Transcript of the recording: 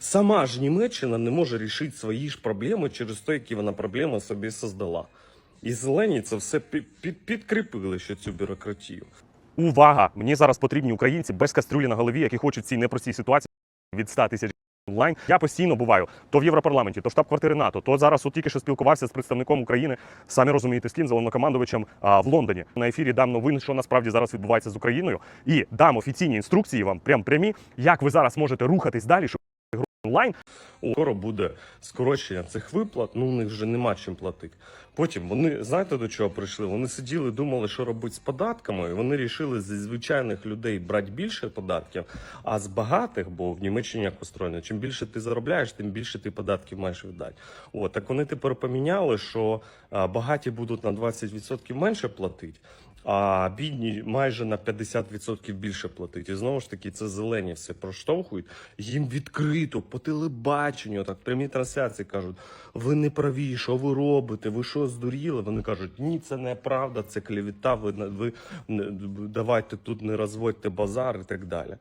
Сама ж Німеччина не може рішити свої ж проблеми через те, які вона проблеми собі создала. І зелені це все під, під, підкріпили ще цю бюрократію. Увага! Мені зараз потрібні українці без кастрюлі на голові, які хочуть цій непростій ситуації від 100 тисяч онлайн. Я постійно буваю то в Європарламенті, то штаб-квартири НАТО, то зараз от тільки що спілкувався з представником України, самі розумієте, з ким, з головнокомандувачем в Лондоні. На ефірі дам новини, що насправді зараз відбувається з Україною, і дам офіційні інструкції вам, прям прямі, як ви зараз можете рухатись далі, щоб онлайн. Скоро буде скорочення цих виплат, ну у них вже нема чим платити. Потім вони знаєте до чого прийшли? Вони сиділи, думали, що робити з податками. і Вони рішили зі звичайних людей брати більше податків, а з багатих, бо в Німеччині як устроєно, чим більше ти заробляєш, тим більше ти податків маєш віддати. От так вони тепер поміняли, що багаті будуть на 20% менше платити. А бідні майже на 50% більше платить. І знову ж таки, це зелені все проштовхують. Їм відкрито по телебаченню, так прямі трансляції кажуть: ви не праві, що ви робите? Ви що здуріли? Вони кажуть, ні, це неправда, це клівіта. Ви, ви давайте тут не розводьте базар і так далі.